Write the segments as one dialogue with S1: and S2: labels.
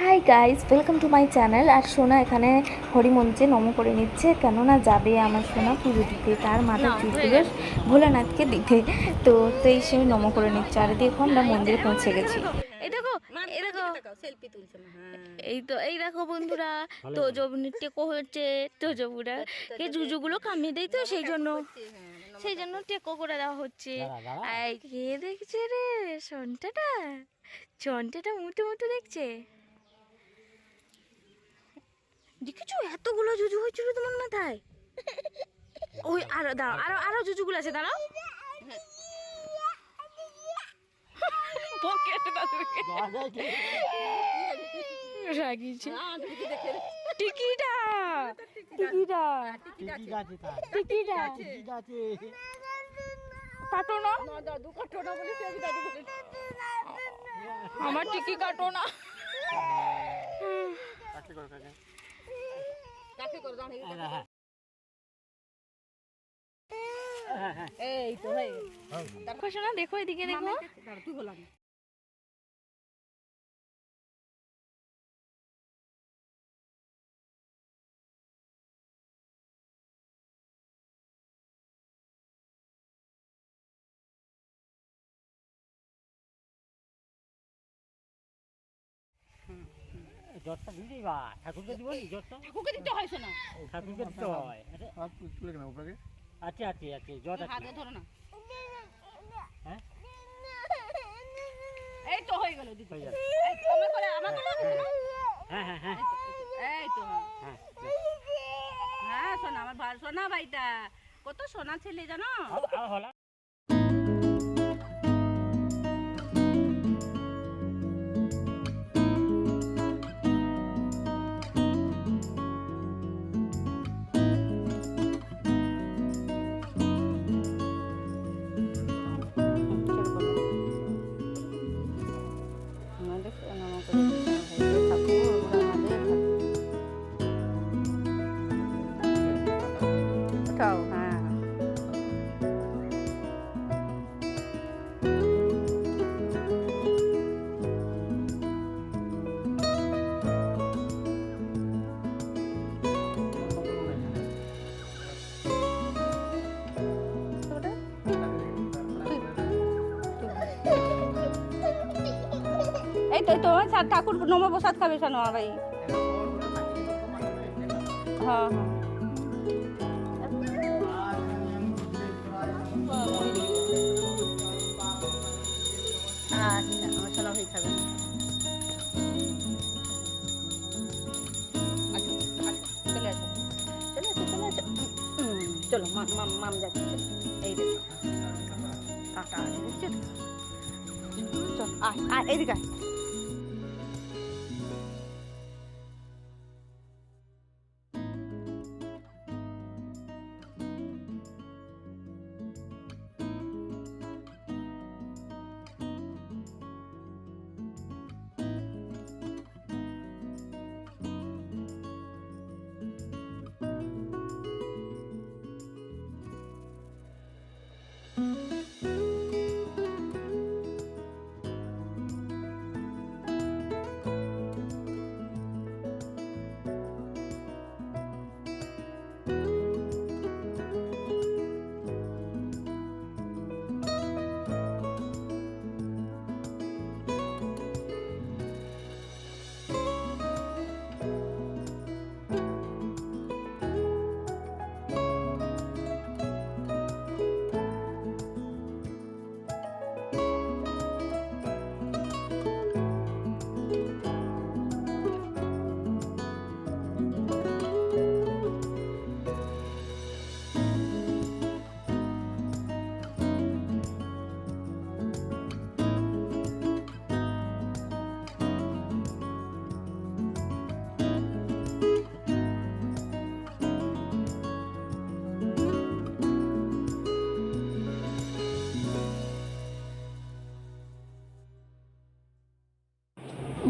S1: Hi guys welcome to my channel আর সোনা এখানে হরিমঞ্চে নম করে নিচ্ছে। কেননা যাবে আমার সোনা পুজো দিতে তার মাথা চুলগুলো ভোলানাথকে দিতে। তো তো এই সে নম করে নিচ্ছে। আর দেখো আমরা মন্দিরে পৌঁছে গেছি। এই দেখো এই দেখো।
S2: সেলফি তুলছে হ্যাঁ।
S1: এই তো এই দেখো বন্ধুরা তোজব টেকো হচ্ছে তোজবুরা এই জুজুগুলো কামিয়ে দেয় তো সেই জন্য। সেই জন্য টেকো করে দেওয়া হচ্ছে। এই কে দেখছে রে? সন্টাটা সন্টাটা মুটো মুটো দেখছে। দেখেছ? এতগুলো জুজু হয়েছিল তোমার মাথায়? ওই আরও দাঁড়াও আরও আরও জুজুগুলো আছে দাঁড়াও। পকেটে রাগিছে টিকিটা টিকিটা টিকিটা। কাটো না।
S2: না দাদু কাটো না বলে সে দাদু বলে
S1: আমার টিকি কাটো না।
S2: এই তো ভাই
S1: দেখো শোনা দেখো এদিকে দেখো।
S2: তুই বলা
S3: জ্বরটা দিলেই বা? ঠাকুরকে দিব নি জ্বরটা?
S2: ঠাকুরকে দিতে হয় শোনা।
S3: ঠাকুরকে দিতে হয়। জ্বর আছে
S2: হাতে ধরো না।
S3: হ্যাঁ?
S2: এই তো হয়ে গেল দিদি। এই করে
S3: হ্যাঁ হ্যাঁ হ্যাঁ
S2: এই তো। হ্যাঁ।
S3: হ্যাঁ
S2: হ্যাঁ সোনা আমার ভাই সোনা ভাইটা। কত সোনা ছেলে জানো?
S3: আর হলা
S2: এই তো ঠাকুর নম প্রসাদ খাবে শোনো ভাই হ্যাঁ হ্যাঁ। চলে মাম মাম যাচ্ছে। এই দেখো টাটা দেখছ? চল। আয় আয় এদিকে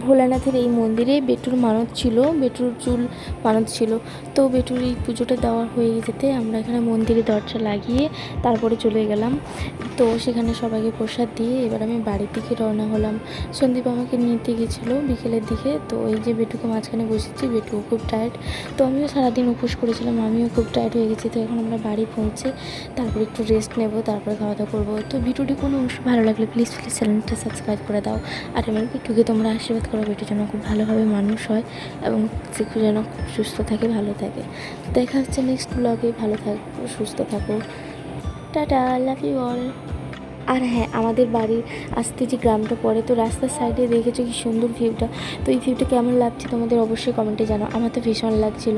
S4: ভোলানাথের এই মন্দিরে বেটুর মানত ছিল, বেটুর চুল মানত ছিল। তো বেটুর এই পুজোটা দেওয়া হয়ে যেতে আমরা এখানে মন্দিরে দরজা লাগিয়ে তারপরে চলে গেলাম। তো সেখানে সবাইকে প্রসাদ দিয়ে এবার আমি বাড়ির দিকে রওনা হলাম। সন্দীপ আমাকে নিতে গেছিল বিকেলের দিকে। তো এই যে বেটুকে মাঝখানে বসেছি, বেটুও খুব টায়ার্ড তো আমিও সারাদিন উপোস করেছিলাম, আমিও খুব টায়ার্ড হয়ে গেছি। তো এখন আমরা বাড়ি পৌঁছে তারপরে একটু রেস্ট নেব, তারপরে খাওয়া দাওয়া করব। তো ভিডিওটি কোনো অংশ ভালো লাগলে প্লিজ প্লিজ চ্যানেলটা সাবস্ক্রাইব করে দাও। আর আমার বিটুকে তোমরা আশীর্বাদ করো বেটি যেন খুব ভালোভাবে মানুষ হয় এবং শিখু যেন খুব সুস্থ থাকে, ভালো থাকে। দেখা হচ্ছে নেক্সট ব্লগে ভালো থাকো, সুস্থ থাকো। টাটা লাভ ইউ অল আর হ্যাঁ আমাদের বাড়ির আসতে যে গ্রামটা পড়ে, তো রাস্তার সাইডে দেখেছ কি সুন্দর ভিউটা তো এই ভিউটা কেমন লাগছে তোমাদের অবশ্যই কমেন্টে জানাও। আমার তো ভীষণ লাগছিল।